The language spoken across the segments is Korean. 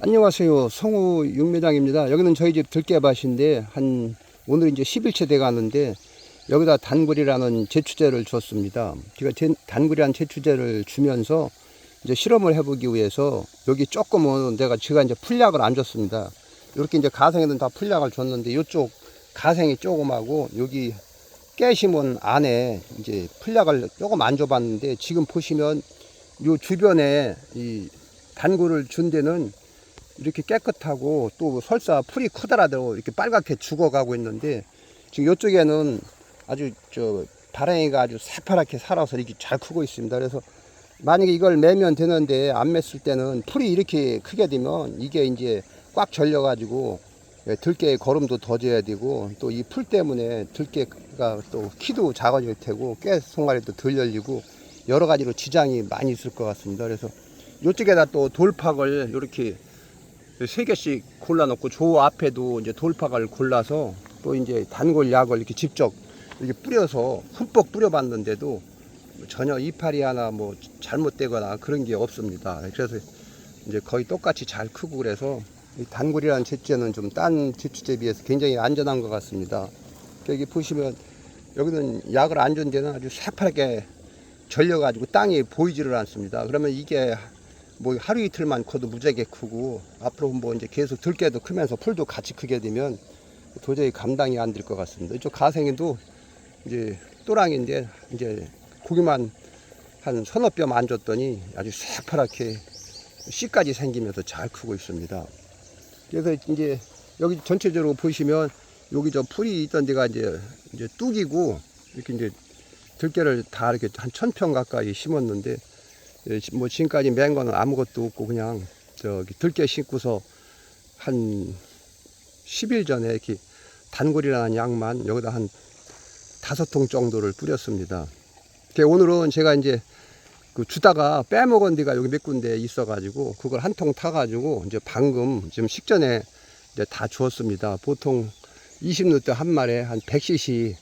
안녕하세요. 성우 육매장입니다. 여기는 저희 집 들깨밭인데 한 오늘 이제 10일째 돼 가는데 여기다 단굴이라는 제추제를 줬습니다. 제가 제- 단굴이라는 제추제를 주면서 이제 실험을 해보기 위해서 여기 조금은 내가 제가 이제 풀약을 안 줬습니다. 이렇게 이제 가생에는 다 풀약을 줬는데 이쪽 가생이 조금하고 여기 깨심은 안에 이제 풀약을 조금 안 줘봤는데 지금 보시면 요 주변에 이 단굴을 준 데는 이렇게 깨끗하고 또 설사 풀이 크더라도 이렇게 빨갛게 죽어가고 있는데 지금 이쪽에는 아주 저 바람이가 아주 새파랗게 살아서 이렇게 잘 크고 있습니다. 그래서 만약에 이걸 매면 되는데 안 맸을 때는 풀이 이렇게 크게 되면 이게 이제 꽉 절려가지고 예, 들깨 거름도 더 줘야 되고 또 이 풀 때문에 들깨가 또 키도 작아질 테고 깨 송아리도 덜 열리고 여러 가지로 지장이 많이 있을 것 같습니다. 그래서 이쪽에다 또 돌팍을 이렇게 세 개씩 골라 놓고 조 앞에도 이제 돌팍을 골라서 또 이제 단골 약을 이렇게 직접 이렇게 뿌려서 흠뻑 뿌려봤는데도 전혀 이파리 하나 뭐 잘못되거나 그런 게 없습니다. 그래서 이제 거의 똑같이 잘 크고 그래서 이 단골이라는 제주제는 좀 딴 제주제에 비해서 굉장히 안전한 것 같습니다. 여기 보시면 여기는 약을 안 준 데는 아주 새파랗게 절려가지고 땅이 보이지를 않습니다. 그러면 이게 뭐 하루 이틀만 커도 무지하게 크고 앞으로 뭐 이제 계속 들깨도 크면서 풀도 같이 크게 되면 도저히 감당이 안 될 것 같습니다. 이쪽 가생이도 이제 또랑인데 이제 고기만 한 서너 뼘안 줬더니 아주 새파랗게 씨까지 생기면서 잘 크고 있습니다. 그래서 이제 여기 전체적으로 보시면 여기 저 풀이 있던 데가 이제 이제 뚝이고 이렇게 이제 들깨를 다 이렇게 한 천 평 가까이 심었는데 뭐 지금까지 맨 거는 아무것도 없고 그냥 저기 들깨 심고서 한 10일 전에 이렇게 단골이라는 약만 여기다 한 다섯 통 정도를 뿌렸습니다. 오늘은 제가 이제 그 주다가 빼먹은 데가 여기 몇 군데 있어가지고 그걸 한 통 타가지고 이제 방금 지금 식전에 이제 다 주었습니다. 보통 20리터 한 말에 한 100cc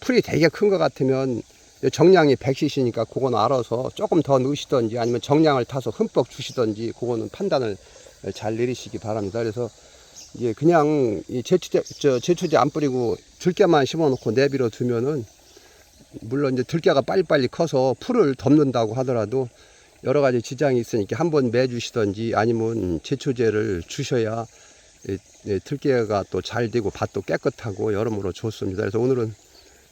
풀이 되게 큰 것 같으면 정량이 100cc니까 그건 알아서 조금 더 넣으시던지 아니면 정량을 타서 흠뻑 주시던지 그거는 판단을 잘 내리시기 바랍니다. 그래서 이게 그냥 이 제초제 저 제초제 안 뿌리고 들깨만 심어놓고 내비로 두면은 물론 이제 들깨가 빨리빨리 커서 풀을 덮는다고 하더라도 여러 가지 지장이 있으니까 한 번 매주시던지 아니면 제초제를 주셔야 들깨가 또 잘 되고 밭도 깨끗하고 여러모로 좋습니다. 그래서 오늘은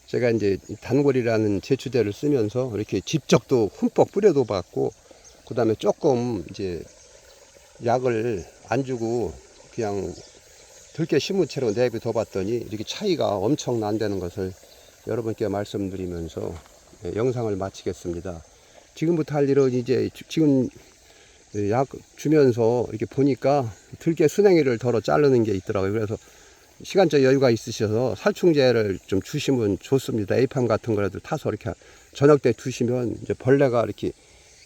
제가 이제 이 단골이라는 제초제를 쓰면서 이렇게 직접도 흠뻑 뿌려도 봤고 그 다음에 조금 이제 약을 안 주고 그냥 들깨 심은 채로 내비둬 봤더니 이렇게 차이가 엄청 난다는 것을 여러분께 말씀드리면서 예, 영상을 마치겠습니다. 지금부터 할 일은 이제 지- 지금 약 주면서 이렇게 보니까 들깨 순행이를 덜어 자르는 게 있더라고요. 그래서 시간적 여유가 있으셔서 살충제를 좀 주시면 좋습니다. 에이팜 같은 거라도 타서 이렇게 저녁 때 두시면 이제 벌레가 이렇게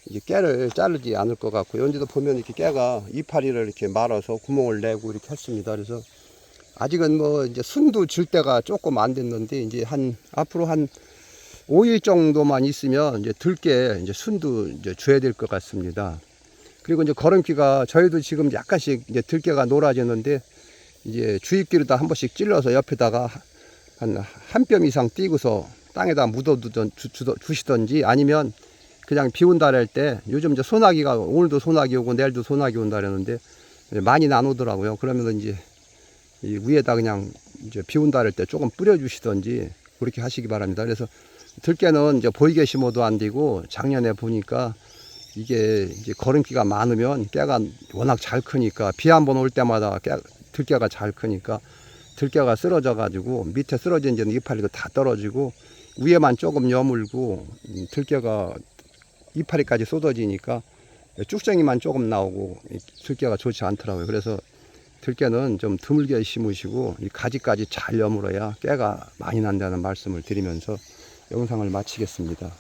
이제 깨를 자르지 않을 것 같고 연지도 보면 이렇게 깨가 이파리를 이렇게 말아서 구멍을 내고 이렇게 했습니다. 그래서 아직은 뭐 이제 순도 줄 때가 조금 안 됐는데 이제 한 앞으로 한 5일 정도만 있으면 이제 들깨 이제 순도 이제 줘야 될 것 같습니다. 그리고 이제 걸음기가 저희도 지금 약간씩 이제 들깨가 노라졌는데 이제 주입기로 다 한 번씩 찔러서 옆에다가 한 한 뼘 이상 띄고서 땅에다 묻어두던 주, 주, 주시던지 아니면 그냥 비 온다 할 때 요즘 이제 소나기가 오늘도 소나기 오고 내일도 소나기 온다 그러는데 많이 안 오더라고요. 그러면 이제 이 위에다 그냥 이제 비 온다 할 때 조금 뿌려주시던지 그렇게 하시기 바랍니다. 그래서 들깨는 이제 보이게 심어도 안 되고 작년에 보니까 이게 이제 거름기가 많으면 깨가 워낙 잘 크니까 비 한 번 올 때마다 깨, 들깨가 잘 크니까 들깨가 쓰러져 가지고 밑에 쓰러진 데는 이파리도 다 떨어지고 위에만 조금 여물고 음, 들깨가 이파리까지 쏟아지니까 쭉정이만 조금 나오고 이 들깨가 좋지 않더라고요. 그래서 들깨는 좀 드물게 심으시고 이 가지까지 잘 여물어야 깨가 많이 난다는 말씀을 드리면서 영상을 마치겠습니다.